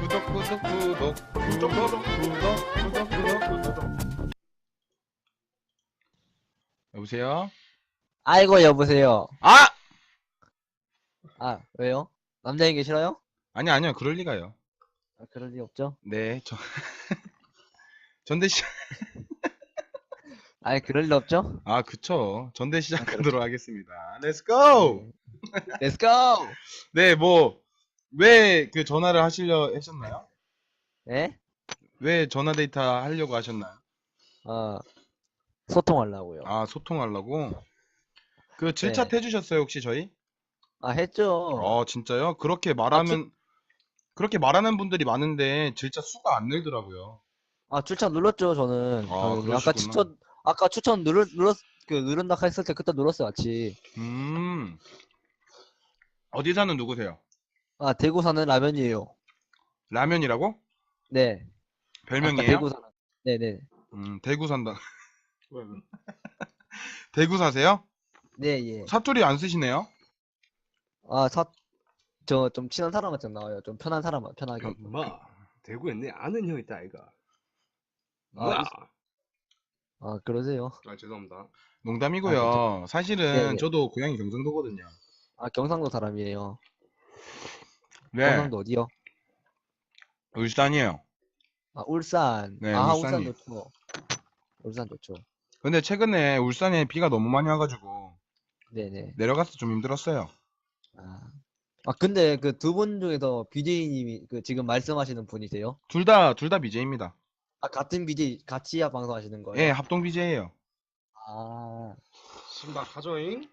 구독 구독 구독 구독 구독 구독 구독 구독 여보세요? 아이고 여보세요. 아! 아 왜요? 남자인 싫어요? 아니 아니요 그럴 리가요 아, 그럴 리 없죠. 네 저 전대 시 아니 그럴 리 없죠. 아 그쵸 전대 아, 시작하도록 하겠습니다 렛츠 고! Let's go. 네 뭐 왜 그 전화를 하시려 하셨나요? 네? 왜 전화 데이트 하려고 하셨나요? 어 소통하려고요. 아 소통하려고 그 질차 네. 해주셨어요 혹시 저희? 아 했죠. 어 진짜요? 그렇게 말하면 그렇게 말하는 분들이 많은데 질차 수가 안 늘더라고요. 아 추천 눌렀죠 저는. 아, 저는 그러시구나. 아까 추천 아까 추천 누르 눌렀 그 누른다 했을 때 그때 눌렀어요 같이. 음 어디 사는 누구세요? 아 대구 사는 라면이에요. 라면이라고? 네. 별명이에요? 대구 사는. 네네. 음 대구 산다. 대구 사세요? 네 예. 사투리 안 쓰시네요? 아 사 저 좀 친한 사람만 좀 나와요. 좀 편한 사람만 편하게. 엄마 대구에 내 아는 형 있다 아이가 아, 뭐야 아 그러세요? 아 죄송합니다 농담이고요. 사실은 네네. 저도 고향이 경상도거든요. 아 경상도 사람이에요. 네, 경상도 어디요? 울산이에요. 아 울산. 네, 아 울산이요. 울산 좋죠. 울산 좋죠. 근데 최근에 울산에 비가 너무 많이 와가지고 네네. 내려가서 좀 힘들었어요. 아, 아 근데 그 두 분 중에서 BJ님이 그 지금 말씀하시는 분이세요? 둘 다 둘 다 BJ입니다. 아 같은 BJ 같이 방송하시는 거예요? 예, 합동 BJ예요. 아, 신박하죠잉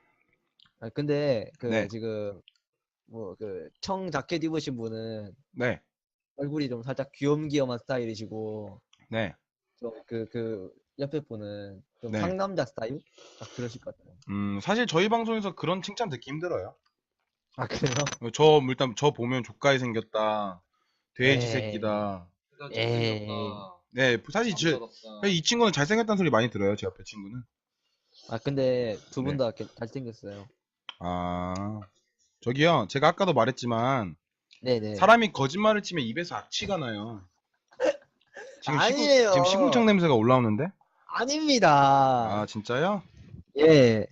아, 근데 그 네. 지금 뭐 그 청 자켓 입으신 분은 네, 얼굴이 좀 살짝 귀염귀염한 스타일이시고 네. 좀 그 그 옆에 분은 좀 네. 상남자 스타일? 아 그러실 것 같아요. 음, 사실 저희 방송에서 그런 칭찬 듣기 힘들어요. 아 그래요? 저 일단 저 보면 족가에 생겼다. 돼지 에이. 새끼다. 에이. 네, 사실 저, 이 친구는 잘생겼다는 소리 많이 들어요. 제 옆에 친구는. 아 근데 두분 네. 다 잘생겼어요. 아, 저기요. 제가 아까도 말했지만 네네. 사람이 거짓말을 치면 입에서 악취가 나요. 지금 아니에요. 시궁, 지금 시궁창 냄새가 올라오는데? 아닙니다. 아, 진짜요? 예.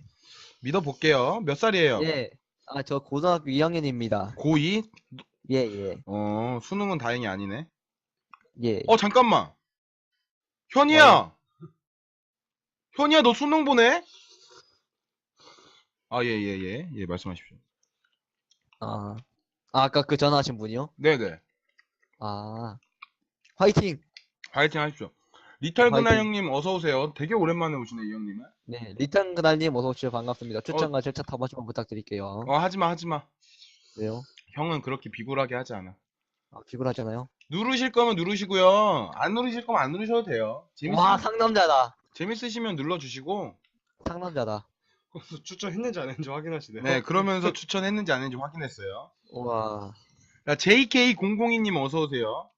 믿어볼게요. 몇 살이에요? 예. 아, 저 고등학교 2학년입니다. 고2? 예, 예. 어, 수능은 다행히 아니네. 예. 어, 잠깐만. 현이야! 현이야, 너 수능 보내? 아, 예, 예, 예. 예, 말씀하십시오. 아. 아, 아까 그 전화하신 분이요? 네네. 아. 화이팅! 파이팅 하십시오. 리탈 그날 화이팅. 형님 어서오세요. 되게 오랜만에 오시네, 이 형님은. 네. 리턴 그날님 어서 오십시오. 반갑습니다. 추천과 절차 탑 한번 부탁드릴게요. 어, 하지마, 하지마. 왜요? 형은 그렇게 비굴하게 하지 않아. 아, 비굴하잖아요. 누르실 거면 누르시고요. 안 누르실 거면 안 누르셔도 돼요. 재밌, 와, 상남자다. 재밌으시면 눌러주시고. 상남자다. 추천했는지 안 했는지 확인하시네요 네, 그러면서 추천했는지 안 했는지 확인했어요. 우와. 야, JK002님 어서 오세요.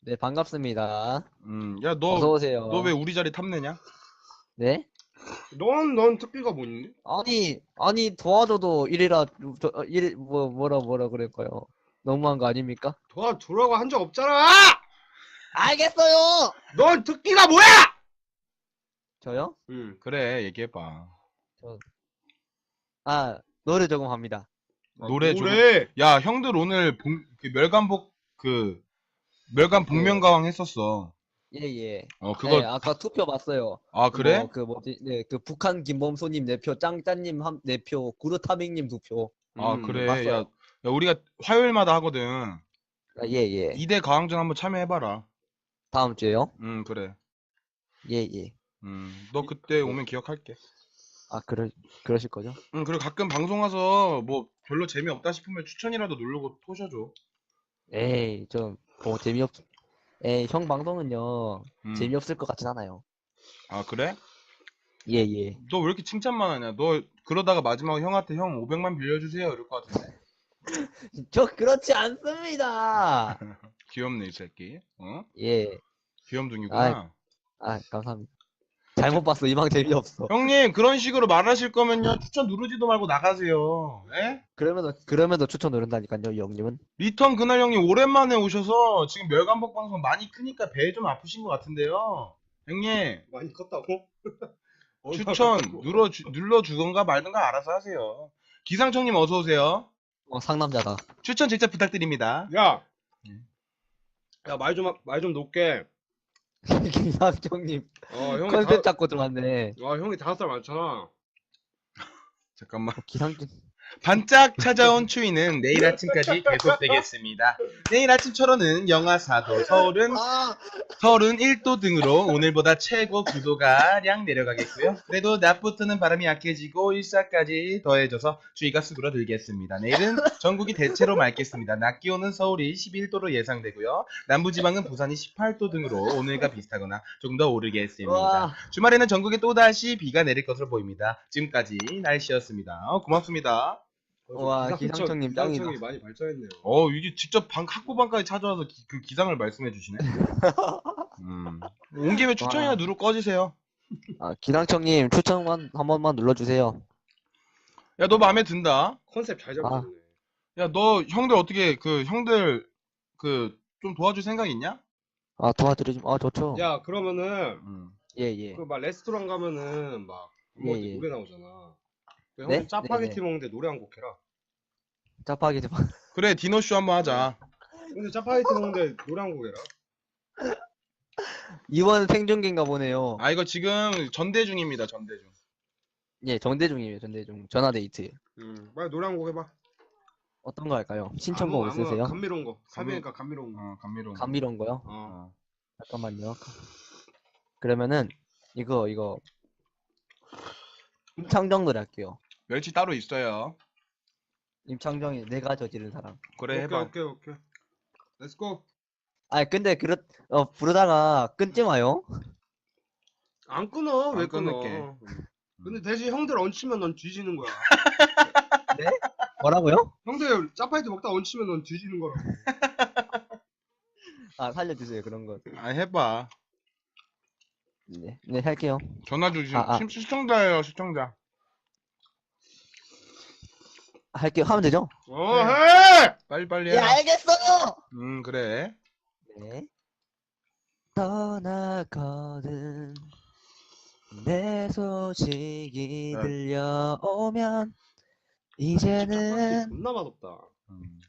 네, 반갑습니다. 음, 야, 너, 어서오세요. 너왜 우리 자리 탐내냐? 네? 넌, 넌 특기가 뭐 있니? 아니, 아니, 도와줘도 이래라, 저, 어, 이래, 뭐, 뭐라, 뭐라 그럴까요? 너무한 거 아닙니까? 도와주라고 한 적 없잖아 알겠어요! 넌 특기가 뭐야 저요? 응 그래, 얘기해봐. 아, 노래 조금 합니다. 노래 좀. 노래 야, 형들 오늘 봉, 그 멸관복, 그, 멸관 복면가왕 했었어. 예, 예. 어, 그거, 네, 아까 투표 봤어요. 아, 그래? 뭐, 그 뭐지? 네, 그 북한 김범수님 네 표, 짱짜님 한 네 표, 구르타밍님 두 표. 아, 음, 그래. 봤어요. 야, 야, 우리가 화요일마다 하거든. 아, 예, 예. 2대 가왕전 한번 참여해봐라. 다음 주에요? 음, 그래. 예, 예. 음, 너 그때 오면 기억할게. 아, 그러 그러실 거죠? 음, 그리고 가끔 방송 와서 뭐 별로 재미없다 싶으면 추천이라도 누르고 토셔줘. 에이, 좀 뭐 재미없. 에이, 형 방송은요 음. 재미없을 것 같진 않아요. 아, 그래? 예, 예. 너 왜 이렇게 칭찬만 하냐? 너 그러다가 마지막에 형한테 형 500만 빌려주세요. 이럴 것 같은데. 저 그렇지 않습니다. 귀엽네, 이 새끼. 어? 예. 귀염둥이구나. 아, 감사합니다. 잘못 봤어. 이방 재미없어. 형님 그런 식으로 말하실 거면요 추천 누르지도 말고 나가세요. 예? 그러면서 그러면서 추천 누른다니까요, 이 형님은. 리턴 그날 형님 오랜만에 오셔서 지금 멸감복 방송 많이 크니까 배 좀 아프신 것 같은데요. 형님 많이 컸다고? 추천? 눌러 주, 눌러 주던가 말던가 알아서 하세요. 기상청님 어서 오세요. 어, 상남자다. 추천 진짜 부탁드립니다. 야! 예. 야, 말 좀, 말 좀 높게. 김상정님 어, 형이 컨셉 다, 잡고 들어왔네. 와, 형이 다섯 살 많잖아. 잠깐만. 기상청 반짝 찾아온 추위는 내일 아침까지 계속되겠습니다. 내일 아침처럼는 영하 4도, 서울은 아, 서울은 1도 등으로 오늘보다 최고 9도가량 내려가겠고요. 그래도 낮부터는 바람이 약해지고 일사까지 더해져서 추위가 수그러들겠습니다. 내일은 전국이 대체로 맑겠습니다. 낮 기온은 서울이 11도로 예상되고요. 남부지방은 부산이 18도 등으로 오늘과 비슷하거나 조금 더 오르겠습니다. 와, 주말에는 전국에 또다시 비가 내릴 것으로 보입니다. 지금까지 날씨였습니다. 어, 고맙습니다. 와, 기상청- 기상청님 짱이다. 기상청이 많이 발전했네요. 어, 이게 직접 방, 학고방까지 찾아와서 기, 그 기상을 말씀해 주시네. 음. 온 김에 추천이나 와. 누르 꺼지세요. 아, 기상청님 추천만 한 번만 눌러주세요. 야, 너 마음에 든다. 컨셉 잘 아. 잡으셨네. 야, 너 형들 어떻게 그 형들 그 좀 도와줄 생각 있냐? 아, 도와드리지. 아, 좋죠. 야, 그러면은, 음. 예, 예. 그 막 레스토랑 가면은 막, 뭐 예, 예. 노래 나오잖아. 그 네? 짜파게티 네, 네. 먹는데 노래 한 곡 해라. 짜파게티 만 그래, 디너쇼 한번 하자. 근데 짜파게티 먹는데 노래 한 곡 해라. 이번 생중계인가 보네요. 아, 이거 지금 전대 중입니다. 전대 중. 예, 정대중이에요, 정대중. 전화 데이트. 음, 빨리 노래 한 곡 해봐. 어떤 거 할까요? 신청곡 아무- 아무거나 있으세요? 감미로운 거. 감미- 사비니까 감미로운 거. 어, 감미로운. 거. 감미로운 거요? 어. 어. 잠깐만요. 그러면은 이거 이거 임창정 노래 할게요. 멸치 따로 있어요. 임창정이 내가 저지른 사랑. 그래, 오케이, 해봐. 오케이, 오케이. 렛츠고. 아 근데 그렇 어 부르다가 끊지 마요. 안 끊어. 왜안 끊어? 끊을게. 음. 근데 대신 형들 얹히면 넌 뒤지는 거야. 뭐라고요? 형들 짜파게티 먹다 얹히면 넌 뒤지는 거라고. 아 살려주세요 그런 거. 아, 해봐. 네, 네 할게요. 전화 주시면 아, 아. 시- 시청자예요, 시청자. 할게요. 하면 되죠? 어, 해! 빨리빨리 예 해라. 알겠어요. 음, 그래. 네. 떠나거든 내 소식이 야. 들려오면 짜파게티 이제는 존나 맛없다. 음.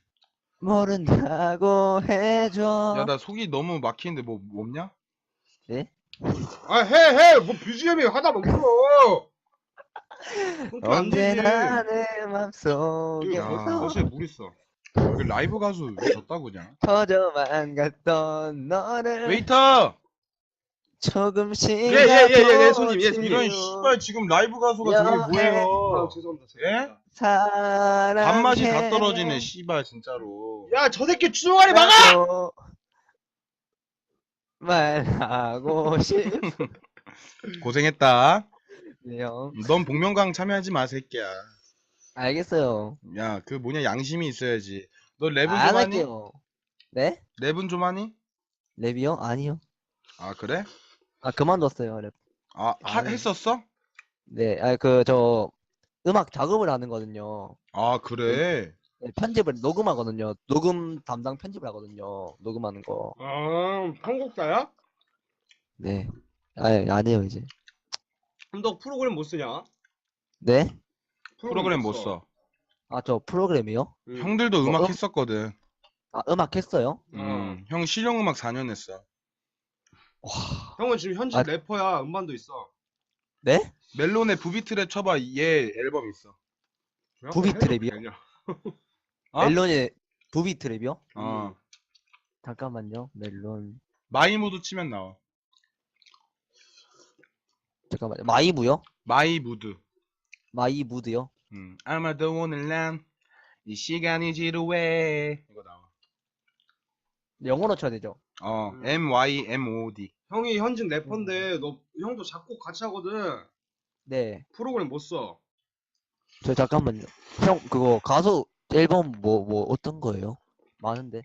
모른다고 해줘. 야, 나 속이 너무 막히는데 뭐, 뭐 없냐? 아, 해, 해! 뭐 BGM이 하다 먹어! 언제나 내 맘속에 야. 서 옷에 물 있어. 여기 라이브 가수 졌다고 그냥. 터져만 갔던 너를 웨이터! 조금씩 예, 예, 예, 예, 예, 손님, 예, 이런 씨발 지금 라이브 가수가 저게 아, 뭐예요? 죄송합니다. 예? 사랑해 밥맛이 다 떨어지네 씨발 진짜로. 야, 저 새끼 주둥아리 막아! 말하고 고생했다. 싶네요 넌 복면가왕 참여하지 마 새끼야. 알겠어요 야 그 뭐냐 양심이 있어야지. 너 랩은 좀 안 하니? 할게요 네? 랩은 좀 하니? 랩이요? 아니요 아 그래? 아 그만뒀어요 랩 아 하- 아니. 했었어? 네, 아그저 음악 작업을 하는 거든요. 아 그래. 네, 편집을 녹음하거든요. 녹음 담당 편집을 하거든요. 녹음하는 거. 아, 한국사야? 네. 아, 안 해요 이제. 그럼 너 프로그램 못 쓰냐? 네? 프로그램 못 써. 아, 저 프로그램이요? 응. 형들도 음악 어? 했었거든. 아, 음악 했어요? 음, 형 실용 음악 4년 했어. 와. 형은 지금 현직 아- 래퍼야. 음반도 있어. 네? 멜론의 부비트랩 쳐봐 얘 앨범 있어. 그냥 부비트 해도 랩이요? 되냐? 어? 멜론의 부비 트랩이요? 어 잠깐만요. 멜론. 마이무드 치면 나와. 잠깐만요. 마이무요? 마이 무드. 마이 무드요? 음, 아마도 오늘 난 이 시간이 지루해. 이거 나와. 영어로 쳐야 되죠. 어, 음. M Y M O D. 형이 현직 래퍼인데 너 형도 작곡 같이 하거든. 네. 프로그램 못 써. 저 잠깐만요. 형 그거 가수 앨범 뭐 뭐 어떤 거예요? 많은데.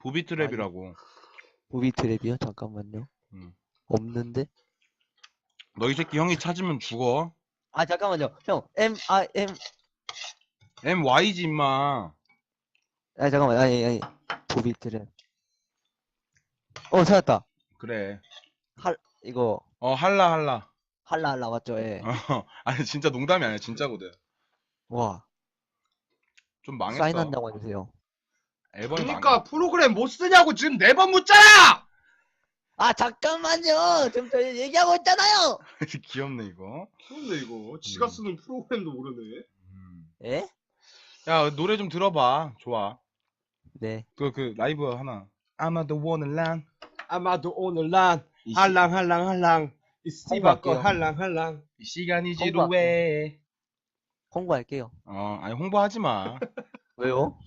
부비트랩이라고. 부비 트랩이요? 잠깐만요. 음. 없는데? 너 이 새끼 형이 찾으면 죽어. 아 잠깐만요. 형 M I M MY지 임마. 아 잠깐만 아니 아니 도비트랩. 어 찾았다. 그래. 이거 어 할라 할라. 할라 할라 맞죠? 예. 어, 아니 진짜 농담이 아니야 진짜거든. 와좀 망했어. 사인한다고 해주세요. 앨범이 그러니까 프로그램 못 쓰냐고 지금 네 번 묻잖아. 아 잠깐만요. 지금 저희 얘기하고 있잖아요. 망... 귀엽네 이거. 그런데 이거 지가 음. 쓰는 프로그램도 모르네. 음. 예? 야 노래 좀 들어봐. 좋아. 네. 그 그 라이브 하나. 아마도 원을란. 아마도 오늘 난 이, 시, 할랑 할랑 할랑 이 씨바 거 홍보할게요. 할랑 할랑. 이 시간이지로 홍보할게. 왜? 홍보할게요. 어 아니 홍보하지 마. 왜요?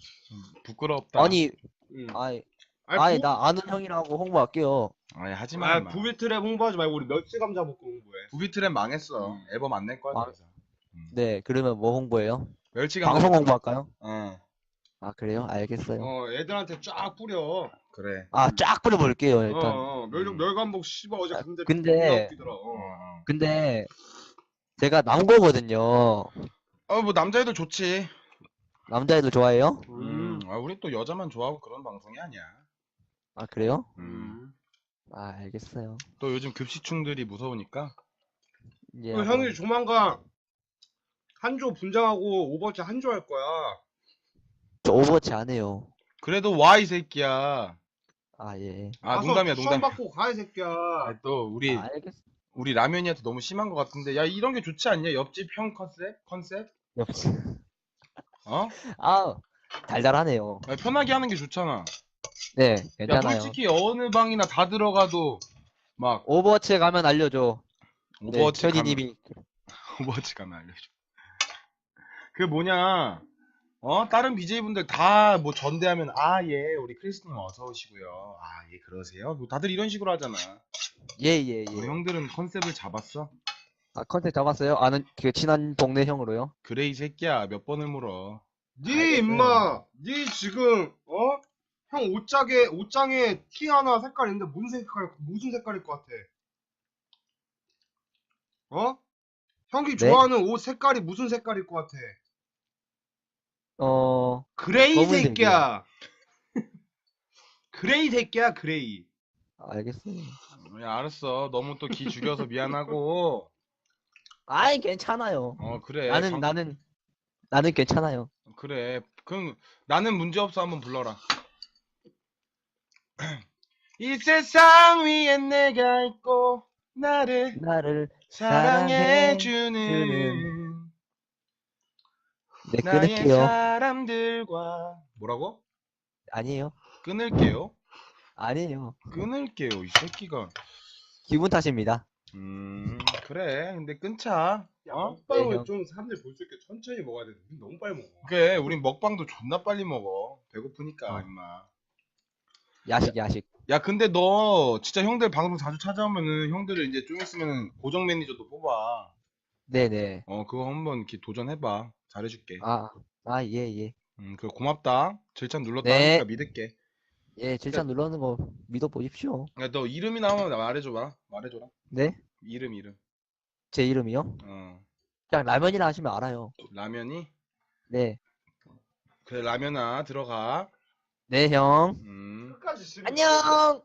부끄럽다. 아니 응. 아이 아니, 아니 부- 나 아는 형이라고 홍보할게요. 아니 하지 마. 아 임마. 부비트랩 홍보하지 말고 우리 멸치 감자 볶음 홍보해. 부비트랩 망했어. 음. 앨범 안 낼 거야. 아. 그래서. 네 그러면 뭐 홍보해요? 멸치가 방송 홍보할까요? 어 아 그래요? 알겠어요. 어 애들한테 쫙 뿌려. 그래. 아 쫙 뿌려볼게요 어, 일단. 어 멸, 멸관복 씨발 어제 아, 근데 근데- 존나 웃기더라. 어. 어. 근데 제가 남고거든요. 어뭐 남자애들 좋지. 남자애들 좋아해요? 음. 아 우리 또 여자만 좋아하고 그런 방송이 아니야. 아 그래요? 음. 아 알겠어요. 또 요즘 급식충들이 무서우니까. 이제 그 형이 조만간 한조 분장하고 오버워치 한조 할 거야. 저 오버워치 안 해요. 그래도 와 이 새끼야. 아 예. 아 가서 농담이야 농담. 받고 가 이 새끼야. 아, 또 우리 아, 알겠어. 우리 라면이한테 너무 심한 것 같은데 야 이런 게 좋지 않냐? 옆집 형 컨셉 컨셉? 역시. 어? 아 달달하네요. 아, 편하게 하는 게 좋잖아. 네 야 괜찮아요. 솔직히 어느 방이나 다 들어가도 막 오버워치 가면 알려줘. 네, 오버워치 가면 현이님이 오버워치 가면 알려줘. 그 뭐냐? 어 다른 BJ분들 다 뭐 전대하면 아 예 우리 크리스님 어서 오시고요. 아 예 그러세요. 뭐 다들 이런 식으로 하잖아. 예예 예. 우리 형들은 컨셉을 잡았어. 아 컨셉 잡았어요? 아는 그 친한 동네 형으로요? 그래 이 새끼야 몇 번을 물어. 니 알겠어요. 임마, 니 지금 어? 형 옷장에 옷장에 티 하나 색깔 있는데 무슨 색깔 무슨 색깔일 것 같아? 어? 형이 네? 좋아하는 옷 색깔이 무슨 색깔일 것 같아? 어 그레이 검은색이요. 새끼야. 그레이 새끼야 그레이. 알겠어요. 야 알았어. 너무 또 기 죽여서 미안하고. 아이 괜찮아요. 어 그래. 나는 정- 나는 나는 괜찮아요. 그래. 그럼 나는 문제 없어 한번 불러라. 이 세상 위엔 내가 있고 나를 나를 사랑해 주는 네 나의 끊을게요. 사람들과 뭐라고? 아니에요. 끊을게요. 아니에요. 끊을게요. 이 새끼가. 기분 탓입니다. 음 그래. 근데 끊자. 야, 어? 먹방을 네, 형. 좀 사람들 볼 수 있게 천천히 먹어야 돼. 우리 너무 빨리 먹어. 그래. 우린 먹방도 존나 빨리 먹어. 배고프니까 어. 임마. 야식 야식. 야 근데 너 진짜 형들 방송 자주 찾아오면은 형들을 이제 좀 있으면 고정 매니저도 뽑아. 네네. 어 그거 한번 이렇게 도전해봐. 잘해줄게. 아아 예 예. 음그 고맙다. 절찬 눌렀다 네. 하니까 믿을게. 예 질차 눌러는 거 믿어 보십시오. 야 너 이름이 나오면 나 말해줘봐. 말해줘라. 네? 이름 이름. 제 이름이요? 어 그냥 라면이라 하시면 알아요. 라면이. 네. 그래 라면아 들어가. 네 형. 음. 끝까지 안녕.